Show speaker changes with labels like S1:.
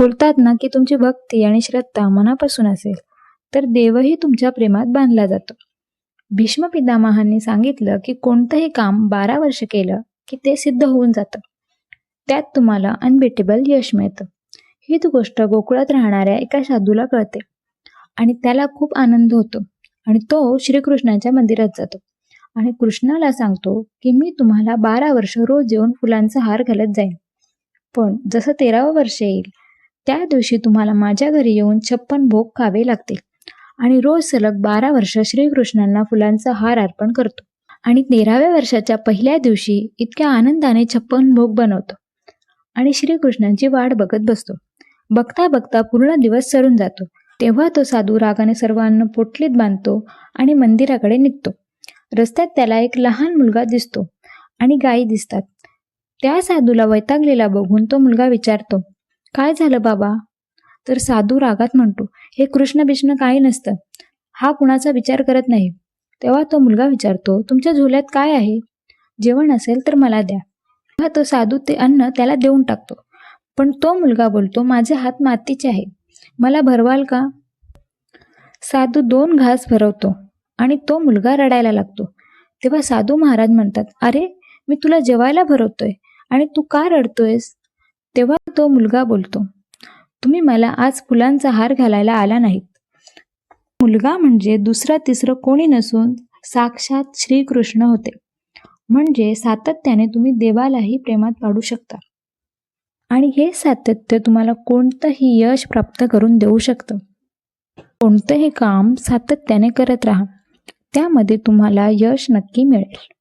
S1: बोलतात ना की तुमची भक्ती आणि श्रद्धा मनापासून असेल तर देवही तुमच्या प्रेमात बांधला जातो. भीष्म पितामहांनी सांगितलं की कोणतंही काम बारा वर्ष केलं की ते सिद्ध होऊन जातं. त्यात तुम्हाला अनबिटेबल यश मिळतं. हीच गोष्ट गोकुळात राहणाऱ्या एका साधूला कळते. आणि त्याला खूप आनंद होतो. आणि तो श्रीकृष्णाच्या मंदिरात जातो. आणि कृष्णाला सांगतो की मी तुम्हाला बारा वर्ष रोज येऊन फुलांचा हार घालत जाईन. पण जसं तेरावं वर्ष येईल त्या दिवशी तुम्हाला माझ्या घरी येऊन छप्पन भोग खावे लागतील. आणि रोज सलग बारा वर्ष श्रीकृष्णांना फुलांचा हार अर्पण करतो. आणि तेराव्या वर्षाच्या पहिल्या दिवशी इतक्या आनंदाने छप्पन भोग बनवतो. आणि श्रीकृष्णांची वाट बघत बसतो. बघता बघता पूर्ण दिवस सरून जातो. तेव्हा तो साधू रागाने सर्वांना पोटलीत बांधतो आणि मंदिराकडे निघतो. रस्त्यात त्याला एक लहान मुलगा दिसतो. आणि गायी दिसतात. त्या साधूला वैतागलेला बघून तो मुलगा विचारतो काय झालं बाबा? तर साधू रागात म्हणतो हे कृष्ण बिष्ण काही नसतं. हा कुणाचा विचार करत नाही. तेव्हा तो मुलगा विचारतो तुमच्या झोल्यात काय आहे? जेवण असेल तर मला द्या. तेव्हा तो साधू ते अन्न त्याला देऊन टाकतो. पण तो मुलगा बोलतो माझे हात मातीचे आहे. मला भरवाल का? साधू दोन घास भरवतो आणि तो मुलगा रडायला लागतो. तेव्हा साधू महाराज म्हणतात अरे मी तुला जेवायला भरवतोय आणि तू का रडतोयस? तेव्हा तो मुलगा बोलतो तुम्ही मला आज फुलांचा हार घालायला आला नाहीत. मुलगा म्हणजे दुसरा तिसरं कोणी नसून साक्षात श्रीकृष्ण होते. म्हणजे सातत्याने तुम्ही देवालाही प्रेमात पाडू शकता. आणि हे सातत्य तुम्हाला कोणतंही यश प्राप्त करून देऊ शकतं. कोणतंही काम सातत्याने करत राहा. त्यामध्ये तुम्हाला यश नक्की मिळेल.